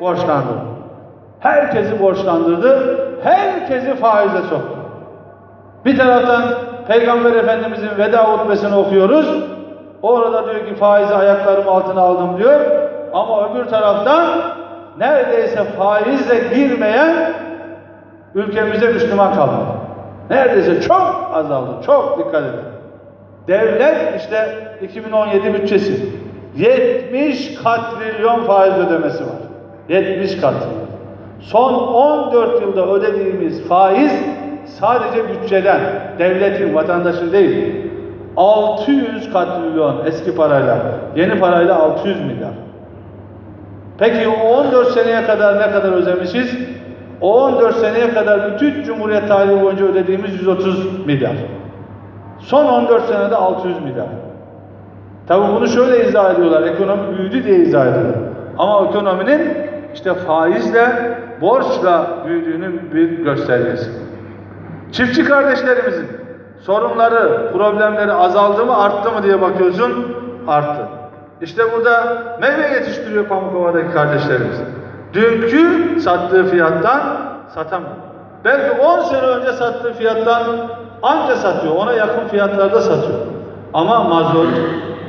borçlandırdı. Herkesi borçlandırdı. Herkesi faize soktu. Bir taraftan Peygamber Efendimizin veda hutbesini okuyoruz. Orada diyor ki faizi ayaklarım altına aldım diyor. Ama öbür taraftan neredeyse faizle girmeyen ülkemizde Müslüman kalmadı. Neredeyse çok azaldı. Çok dikkat edin. Devlet işte 2017 bütçesi 70 katrilyon faiz ödemesi var. 70 katrilyon. Son 14 yılda ödediğimiz faiz sadece bütçeden, devletin, vatandaşın değil. 600 katrilyon eski parayla, yeni parayla 600 milyar. Peki o 14 seneye kadar ne kadar ödemişiz? O 14 seneye kadar bütün Cumhuriyet tarihi boyunca ödediğimiz 130 milyar. Son 14 senede 600 milyar. Tabi bunu şöyle izah ediyorlar. Ekonomi büyüdü diye izah ediyorlar. Ama ekonominin işte faizle, borçla büyüdüğünün bir göstergesi. Çiftçi kardeşlerimizin sorunları, problemleri azaldı mı, arttı mı diye bakıyorsun, arttı. İşte burada meyve yetiştiriyor Pamukova'daki kardeşlerimiz. Dünkü sattığı fiyattan satamıyor. Belki 10 sene önce sattığı fiyattan anca satıyor, ona yakın fiyatlarda satıyor. Ama mazot,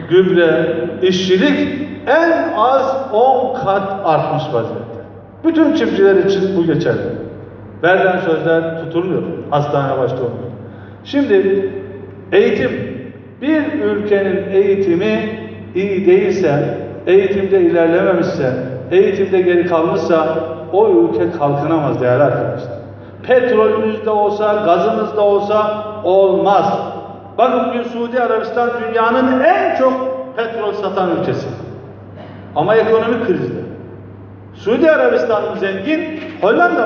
gübre, işçilik en az 10 kat artmış vaziyette. Bütün çiftçiler için bu geçerli. Verilen sözler tutuluyor. Hastane başta olmuyor. Şimdi eğitim. Bir ülkenin eğitimi iyi değilse, eğitimde ilerlememişse, eğitimde geri kalmışsa o ülke kalkınamaz değerli arkadaşlar. Petrolümüz de olsa, gazımız da olsa olmaz. Bakın bugün Suudi Arabistan dünyanın en çok petrol satan ülkesi. Ama ekonomi krizde. Suudi Arabistan zengin, Hollanda?